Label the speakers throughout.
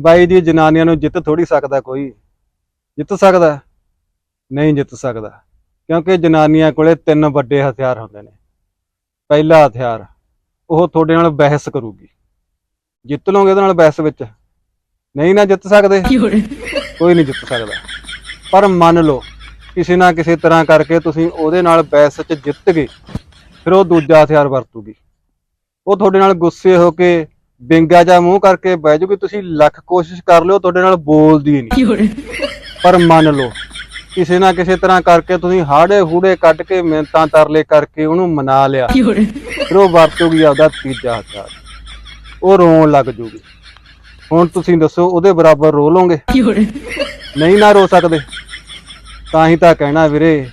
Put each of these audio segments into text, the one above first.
Speaker 1: ਬਾਈ ਜੀ ਜਨਾਨੀਆਂ ਨੂੰ ਜਿੱਤ ਥੋੜੀ ਸਕਦਾ ਕੋਈ। ਜਿੱਤ ਸਕਦਾ? ਨਹੀਂ ਜਿੱਤ ਸਕਦਾ। ਕਿਉਂਕਿ ਜਨਾਨੀਆਂ ਕੋਲੇ ਤਿੰਨ ਵੱਡੇ ਹਥਿਆਰ ਹੁੰਦੇ ਨੇ। ਪਹਿਲਾ ਹਥਿਆਰ ਉਹ ਤੁਹਾਡੇ ਨਾਲ ਬਹਿਸ ਕਰੂਗੀ। ਜਿੱਤ ਲਓਗੇ ਉਹਦੇ ਨਾਲ ਬਹਿਸ ਵਿੱਚ। ਨਹੀਂ ਨਾ ਜਿੱਤ ਸਕਦੇ? ਕੋਈ ਨਹੀਂ ਜਿੱਤ ਸਕਦਾ। ਪਰ ਮੰਨ ਲਓ ਕਿਸੇ ਨਾ ਕਿਸੇ ਤਰ੍ਹਾਂ ਕਰਕੇ ਤੁਸੀਂ ਉਹਦੇ ਨਾਲ ਬਹਿਸ 'ਚ ਜਿੱਤ ਗਏ। ਫਿਰ ਉਹ ਦੂਜਾ ਹਥਿਆਰ ਵਰਤੂਗੀ। ਉਹ ਤੁਹਾਡੇ ਨਾਲ ਗੁੱਸੇ ਹੋ ਕੇ ਬਿੰਗਾ ਜਾਂ ਮੂੰਹ ਕਰਕੇ ਬਹਿ ਜੂਗੀ ਤੁਸੀਂ ਲੱਖ ਕੋਸ਼ਿਸ਼ ਕਰ ਲਿਓ ਤੁਹਾਡੇ ਨਾਲ ਬੋਲਦੀ ਨਹੀਂ ਪਰ ਮੰਨ ਲਓ ਕਿਸੇ ਨਾ ਕਿਸੇ ਤਰ੍ਹਾਂ ਕਰਕੇ ਤੁਸੀਂ ਹਾੜੇ ਹੂੜੇ ਕੱਢ ਕੇ ਮਿਹਨਤਾਂ ਤਰਲੇ ਕਰਕੇ ਉਹਨੂੰ ਮਨਾ ਲਿਆ। ਫਿਰ ਉਹ ਵਰਤੂਗੀ ਆਪਦਾ ਤੀਜਾ ਹਥਿਆਰ ਉਹ ਰੋਣ ਲੱਗ ਜੂਗੀ। ਹੁਣ ਤੁਸੀਂ ਦੱਸੋ ਉਹਦੇ ਬਰਾਬਰ ਰੋ ਲੋਗੇ ਨਹੀਂ ਨਾ ਰੋ ਸਕਦੇ। ਤਾਂ ਹੀ ਤਾਂ ਕਹਿਣਾ ਵੀਰੇ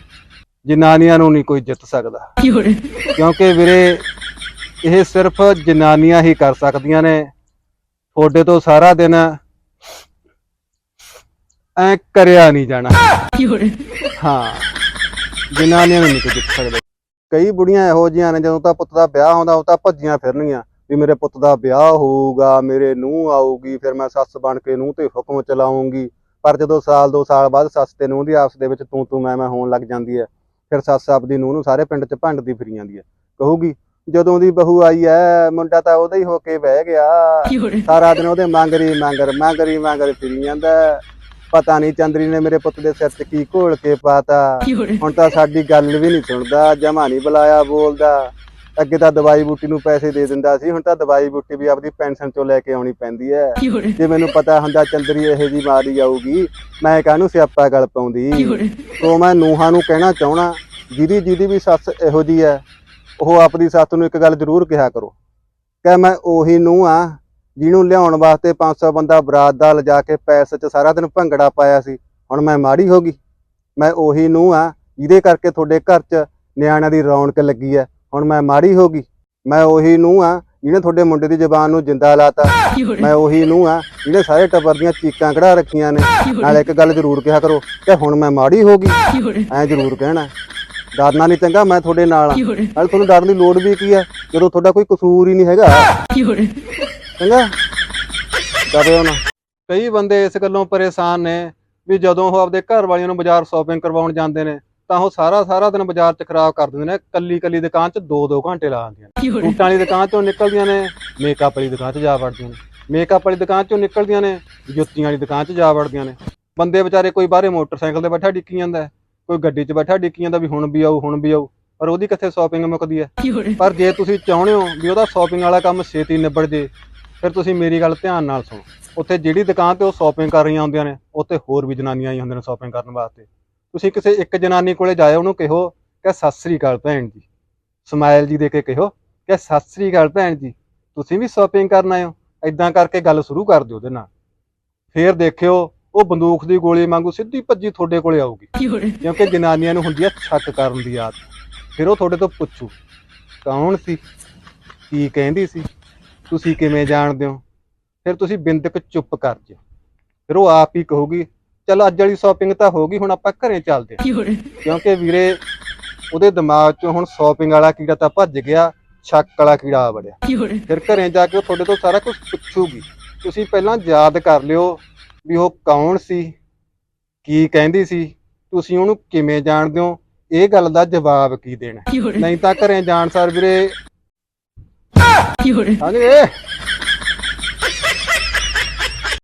Speaker 1: ਜਨਾਨੀਆਂ ਨੂੰ ਨਹੀਂ ਕੋਈ ਜਿੱਤ ਸਕਦਾ। ਕਿਉਂਕਿ ਵੀਰੇ ਇਹ ਸਿਰਫ ਜਨਾਨੀਆਂ ਹੀ ਕਰ ਸਕਦੀਆਂ ਨੇ। ਤੁਹਾਡੇ ਤੋਂ ਸਾਰਾ ਦਿਨ ਐ ਕਰਿਆ ਨਹੀਂ ਜਾਣਾ। ਹਾਂ ਜਨਾਨੀਆਂ ਨੂੰ ਨਹੀਂ ਜਿੱਤ ਸਕਦੇ। ਕਈ ਬੁੜੀਆਂ ਇਹੋ ਜੀਆਂ ਨੇ ਜਦੋਂ ਤਾਂ ਪੁੱਤ ਦਾ ਵਿਆਹ ਹੁੰਦਾ ਉਹ ਤਾਂ ਭੱਜੀਆਂ ਫਿਰਨਗੀਆਂ ਵੀ ਮੇਰੇ ਪੁੱਤ ਦਾ ਵਿਆਹ ਹੋਊਗਾ ਮੇਰੇ ਨੂੰਹ ਆਊਗੀ ਫਿਰ ਮੈਂ ਸੱਸ ਬਣ ਕੇ ਨੂੰਹ ਤੇ ਹੁਕਮ ਚਲਾਉਂਗੀ। ਪਰ ਜਦੋਂ ਸਾਲ ਦੋ ਸਾਲ ਬਾਅਦ ਸੱਸ ਤੇ ਨੂੰਹ ਦੀ ਆਪਸ ਦੇ ਵਿੱਚ ਤੂੰ ਤੂੰ ਮੈਂ ਮੈਂ ਹੋਣ ਲੱਗ ਜਾਂਦੀ ਹੈ ਫਿਰ ਸੱਸ ਆਪਦੀ ਨੂੰਹ ਨੂੰ ਸਾਰੇ ਪਿੰਡ 'ਚ ਭੰਡਦੀ ਫਿਰੀ ਜਾਂਦੀ ਹੈ। ਕਹੂਗੀ ਜਦੋਂ ਦੀ ਬਹੂ ਆਈ ਐ ਮੁੰਡਾ ਤਾਂ ਉਹਦਾ ਹੀ ਹੋ ਕੇ ਬਹਿ ਗਿਆ। ਸਾਰਾ ਦਿਨ ਉਹਦੇ ਮੰਗਰੀ ਮੰਗਰ ਮੰਗਰੀ ਮੰਗਰ ਫਿਰੀ ਜਾਂਦਾ। ਪਤਾ ਨਹੀਂ ਚੰਦਰੀ ਨੇ ਮੇਰੇ ਪੁੱਤ ਦੇ ਸਿਰ 'ਚ ਕੀ ਘੋਲ ਕੇ ਪਾਤਾ। ਹੁਣ ਤਾਂ ਸਾਡੀ ਗੱਲ ਵੀ ਨਹੀਂ ਸੁਣਦਾ ਜਮਾ ਨਹੀਂ ਬੁਲਾਇਆ ਬੋਲਦਾ। ਅੱਗੇ ਤਾਂ ਦਵਾਈ ਬੂਟੀ ਨੂੰ ਪੈਸੇ ਦੇ ਦਿੰਦਾ ਸੀ ਹੁਣ ਤਾਂ ਦਵਾਈ ਬੂਟੀ ਵੀ ਆਪਦੀ ਪੈਨਸ਼ਨ ਚੋਂ ਲੈ ਕੇ ਆਉਣੀ ਪੈਂਦੀ ਹੈ ਜੇ ਮੈਨੂੰ ਪਤਾ ਹੁੰਦਾ ਚੰਦਰੀ ਇਹੋ ਜੀ ਮਾਰੀ ਆਊਗੀ ਮੈਂ ਕਾਹਨੂੰ ਸਿਆਪਾ ਗੱਲ ਪਾਉਂਦੀ? ਤੋਂ ਮੈਂ ਨੂਹਾਂ ਨੂੰ ਕਹਿਣਾ ਚਾਹਣਾ ਜਿਹਦੀ ਜਿਹਦੀ ਵੀ ਸੱਸ ਇਹੋ ਜੀ ਹੈ ਉਹ ਆਪਦੀ ਸੱਸ ਨੂੰ ਇੱਕ ਗੱਲ ਜ਼ਰੂਰ ਕਿਹਾ ਕਰੋ ਕਿ ਮੈਂ ਉਹੀ ਨੂੰਹ ਆ ਜਿਹਨੂੰ ਲਿਆਉਣ ਵਾਸਤੇ 500 ਬੰਦਾ ਬਰਾਤ ਦਾ ਲਿਜਾ ਕੇ ਪੈਸੇ 'ਚ ਸਾਰਾ ਦਿਨ ਭੰਗੜਾ ਪਾਇਆ ਸੀ, ਹੁਣ ਮੈਂ ਮਾੜੀ ਹੋ ਗਈ। ਮੈਂ ਉਹੀ ਨੂੰ ਆ ਜਿਹਦੇ ਕਰਕੇ ਤੁਹਾਡੇ ਘਰ 'ਚ ਨਿਆਣਿਆਂ ਦੀ ਰੌਣਕ ਲੱਗੀ ਹੈ ਹੁਣ ਮੈਂ ਮਾੜੀ ਹੋ ਗਈ। ਮੈਂ ਉਹੀ ਨੂੰਹ ਆ ਜਿਹਨੇ ਤੁਹਾਡੇ ਮੁੰਡੇ ਦੀ ਜ਼ਬਾਨ ਨੂੰ ਜਿੰਦਾ ਲਾਤਾ। ਮੈਂ ਉਹੀ ਨੂੰਹ ਆ ਜਿਹਨੇ ਸਾਰੇ ਟੱਬਰ ਦੀਆਂ ਚੀਕਾਂ ਕਢਾ ਰੱਖੀਆਂ ਨੇ। ਨਾਲ ਇੱਕ ਗੱਲ ਜ਼ਰੂਰ ਕਿਹਾ ਕਰੋ ਕਿ ਹੁਣ ਮੈਂ ਮਾੜੀ ਹੋ ਗਈ। ਐ ਜ਼ਰੂਰ ਕਹਿਣਾ। ਡਰਨਾ ਨਹੀਂ ਚੰਗਾ ਮੈਂ ਤੁਹਾਡੇ ਨਾਲ ਆ। ਨਾਲ ਤੁਹਾਨੂੰ ਡਰਨ ਦੀ ਲੋੜ ਵੀ ਕੀ ਹੈ ਜਦੋਂ ਤੁਹਾਡਾ ਕੋਈ ਕਸੂਰ ਹੀ ਨਹੀਂ ਹੈਗਾ। ਚੰਗਾ? ਡਰਿਓ ਨਾ। ਕਈ ਬੰਦੇ ਇਸ ਗੱਲੋਂ ਪਰੇਸ਼ਾਨ ਨੇ ਵੀ ਜਦੋਂ ਉਹ ਆਪਦੇ ਘਰ ਵਾਲਿਆਂ ਨੂੰ ਬਾਜ਼ਾਰ ਸ਼ਾਪਿੰਗ ਕਰਵਾਉਣ ਜਾਂਦੇ ਨੇ ਤਾਂ ਉਹ ਸਾਰਾ ਸਾਰਾ ਦਿਨ ਬਾਜ਼ਾਰ 'ਚ ਖਰਾਬ ਕਰ ਦਿੰਦੇ ਨੇ। ਕੱਲੀ ਕੱਲੀ ਦੁਕਾਨ 'ਚ 2-2 ਘੰਟੇ ਲਾ ਦਿੰਦੀਆਂ ਨੇ। ਬੂਟਾਂ ਵਾਲੀ ਦੁਕਾਨ 'ਚੋਂ ਨਿਕਲਦੀਆਂ ਨੇ ਮੇਕਅਪ ਵਾਲੀ ਦੁਕਾਨ 'ਚ ਜਾ ਵੜਦੀਆਂ ਨੇ। ਮੇਕਅਪ ਵਾਲੀ ਦੁਕਾਨ 'ਚੋਂ ਨਿਕਲਦੀਆਂ ਨੇ ਜੁੱਤੀਆਂ ਵਾਲੀ ਦੁਕਾਨ 'ਚ ਜਾ ਵੜਦੀਆਂ ਨੇ। ਬੰਦੇ ਵਿਚਾਰੇ ਕੋਈ ਬਾਹਰੇ ਮੋਟਰਸਾਈਕਲ ਤੇ ਬੈਠਾ ਡਿੱਕੀ ਜਾਂਦਾ ਕੋਈ ਗੱਡੀ 'ਚ ਬੈਠਾ ਡਿੱਕੀ ਜਾਂਦਾ ਵੀ ਹੁਣ ਵੀ ਆਊ ਹੁਣ ਵੀ ਆਊ ਪਰ ਉਹਦੀ ਕਿੱਥੇ ਸ਼ਾਪਿੰਗ ਮੁੱਕਦੀ ਹੈ ਪਰ ਜੇ ਤੁਸੀਂ ਚਾਹੁੰਦੇ ਹੋ ਵੀ ਉਹਦਾ ਸ਼ਾਪਿੰਗ ਵਾਲਾ ਕੰਮ ਛੇਤੀ ਨਿਬੜ ਜੇ ਫਿਰ ਤੁਸੀਂ ਮੇਰੀ ਗੱਲ ਧਿਆਨ ਨਾਲ ਸੁਣੋ। ਉੱਥੇ ਜਿਹੜੀ ਦੁਕਾਨ ਤੇ ਉਹ ਸ਼ਾਪਿੰਗ ਕਰ ਰਹੀਆਂ ਹੁੰਦੀਆਂ ਨੇ ਉੱਥੇ ਹੋਰ ਵੀ ਜਨਾਨੀਆਂ ਹੀ ਹੁੰਦੀਆਂ ਨੇ ਸ਼ਾਪਿੰਗ ਕਰਨ ਵਾਸਤੇ। ਤੁਸੀਂ ਕਿਸੇ ਇੱਕ ਜਨਾਨੀ ਕੋਲੇ ਜਾਇਓ ਉਹਨੂੰ ਕਹੋ ਕਿ ਸਤਿ ਸ੍ਰੀ ਅਕਾਲ ਭੈਣ ਜੀ। ਸਮਾਈਲ ਜੀ ਦੇ ਕੇ ਕਹੋ ਕਿ ਸਤਿ ਸ੍ਰੀ ਅਕਾਲ ਭੈਣ ਜੀ ਤੁਸੀਂ ਵੀ ਸ਼ਾਪਿੰਗ ਕਰਨ ਆਏ ਹੋ। ਐਦਾਂ ਕਰਕੇ ਗੱਲ ਸ਼ੁਰੂ ਕਰ ਦਿਓ ਉਹਦੇ ਨਾਲ। ਫੇਰ ਦੇਖਿਓ ਉਹ ਬੰਦੂਕ ਦੀ ਗੋਲੀ ਵਾਂਗੂ ਸਿੱਧੀ ਭੱਜੀ ਤੁਹਾਡੇ ਕੋਲੇ ਆਊਗੀ। ਕਿਉਂਕਿ ਜਨਾਨੀਆਂ ਨੂੰ ਹੁੰਦੀ ਆ ਸ਼ੱਕ ਕਰਨ ਦੀ ਆਦਤ। ਫਿਰ ਉਹ ਤੁਹਾਡੇ ਤੋਂ ਪੁੱਛੂ ਕੌਣ ਸੀ? ਕੀ ਕਹਿੰਦੀ ਸੀ? ਤੁਸੀਂ ਕਿਵੇਂ ਜਾਣਦੇ ਹੋ? ਫਿਰ ਤੁਸੀਂ ਬਿੰਦਕ ਚੁੱਪ ਕਰ ਜਿਓ। ਫਿਰ ਉਹ ਆਪ ਹੀ ਕਹੂਗੀ ਚਲ ਅੱਜ ਵਾਲੀ ਸ਼ਾਪਿੰਗ ਤਾਂ ਹੋ ਗਈ ਹੁਣ ਆਪਾਂ ਘਰੇ ਚੱਲਦੇ ਹਾਂ। ਕਿਉਂਕਿ ਵੀਰੇ ਉਹਦੇ ਦਿਮਾਗ 'ਚੋਂ ਹੁਣ ਸ਼ਾਪਿੰਗ ਵਾਲਾ ਕੀੜਾ ਤਾਂ ਭੱਜ ਗਿਆ ਸ਼ੱਕ ਵਾਲਾ ਕੀੜਾ ਆ ਵੜਿਆ। ਫਿਰ ਘਰੇ ਜਾ ਕੇ ਉਹ ਤੁਹਾਡੇ ਤੋਂ ਸਾਰਾ ਕੁਝ ਪੁੱਛੂਗੀ। ਤੁਸੀਂ ਪਹਿਲਾਂ ਯਾਦ ਕਰ ਲਿਓ ਵੀ ਉਹ ਕੌਣ ਸੀ? ਕੀ ਕਹਿੰਦੀ ਸੀ? ਤੁਸੀਂ ਉਹਨੂੰ ਕਿਵੇਂ ਜਾਣਦੇ ਹੋ? ਇਹ ਗੱਲ ਦਾ ਜਵਾਬ ਕੀ ਦੇਣਾ? ਨਹੀਂ ਤਾਂ ਘਰੇ ਜਾਣ ਸਾਰ ਵੀਰੇ। ਹਾਂਜੀ